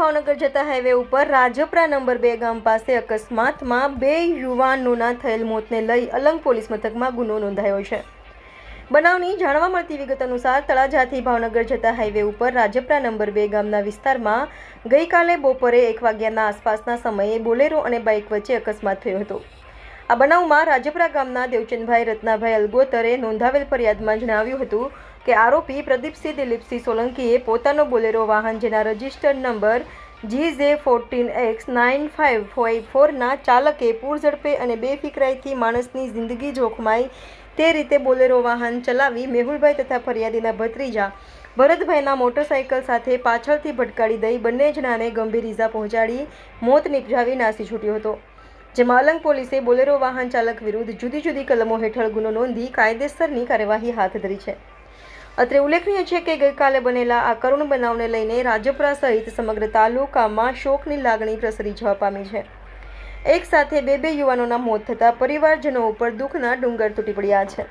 ભાવનગર જતા હાઈવે ઉપર રાજપરા નંબર બે ગામ પાસે અકસ્માતમાં બે યુવાનોના થયેલ મોતને લઈ અલંગ પોલીસ મથકમાં ગુનો નોંધાયો છે. બનાવની જાણવા મળતી વિગત અનુસાર તળાજાથી ભાવનગર જતા હાઈવે ઉપર રાજપરા નંબર બે ગામના વિસ્તારમાં ગઈકાલે બપોરે એક વાગ્યાના આસપાસના સમયે બોલેરો અને બાઇક વચ્ચે અકસ્માત થયો હતો. આ બનાવમાં રાજપરા ગામના દેવચંદભાઈ રત્નાભાઈ અલગોતરે નોંધાવેલ ફરિયાદમાં જણાવ્યું હતું કે આરોપી પ્રદીપસિંહ દિલીપસિંહ સોલંકીએ પોતાનો બોલેરો વાહન જેના registered number G J fourteen X nine five five ફોરના ચાલકે પૂર ઝડપે અને બેફિકરાઈથી માણસની જિંદગી જોખમાઈ તે રીતે બોલેરો વાહન ચલાવી મેહુલભાઈ તથા ફરિયાદીના ભત્રીજા ભરતભાઈના મોટરસાઇકલ સાથે પાછળથી ભટકાડી દઈ બંને જણાને ગંભીર ઇજા પહોંચાડી મોત નિપજાવી નાસી છૂટ્યો હતો. જેમાં અલંગ પોલીસે બોલેરો વાહન ચાલક વિરુદ્ધ જુદી જુદી કલમો હેઠળ ગુનો નોંધી કાયદેસરની કાર્યવાહી હાથ ધરી છે. અત્રે ઉલ્લેખનીય છે કે ગઈકાલે બનેલા આ કરુણ બનાવને લઈને રાજપરા સહિત સમગ્ર તાલુકામાં શોકની લાગણી પ્રસરી જવા પામી છે. એક સાથે બે બે યુવાનોના મોત થતાં પરિવારજનો ઉપર દુઃખના ડુંગર તૂટી પડ્યા છે.